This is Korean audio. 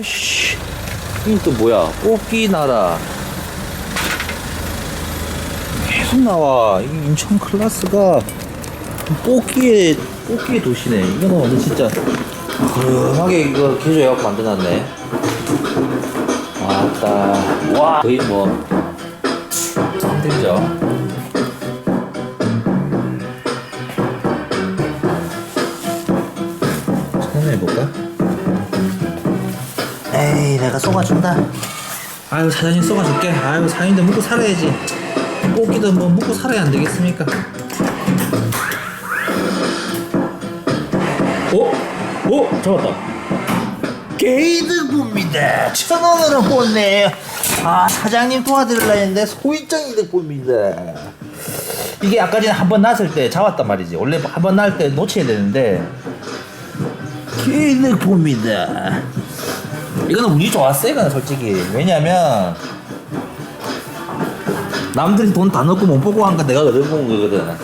아씨. 또 뭐야? 뽑기 나라. 계속 나와. 이 인천 클라스가 뽑기의 뽑기의 도시네. 이거는 완전 진짜 그하게 이거 개조해갖고 만들어놨네. 왔다. 와. 거의 뭐 힘들죠. 찾아내볼까? 에이 내가 쏘아준다. 아유 사장님 쏘아줄게. 아유 사장님도 먹고 살아야지. 뽑기도 뭐 먹고 살아야 안 되겠습니까? 어? 어? 잡았다. 게이득봅니다. 천 원으로 뽑네 아 사장님 도와드리려 했는데 소일장 이득 봅니다. 이게 아까 전에 한 번 났을 때 잡았단 말이지. 원래 한 번 날 때 놓쳐야 되는데. 게이득 봅니다 이거는 운이 좋았어 이거는 솔직히. 왜냐면 남들이 돈 다 넣고 못 보고 한거 내가 얻어본 거거든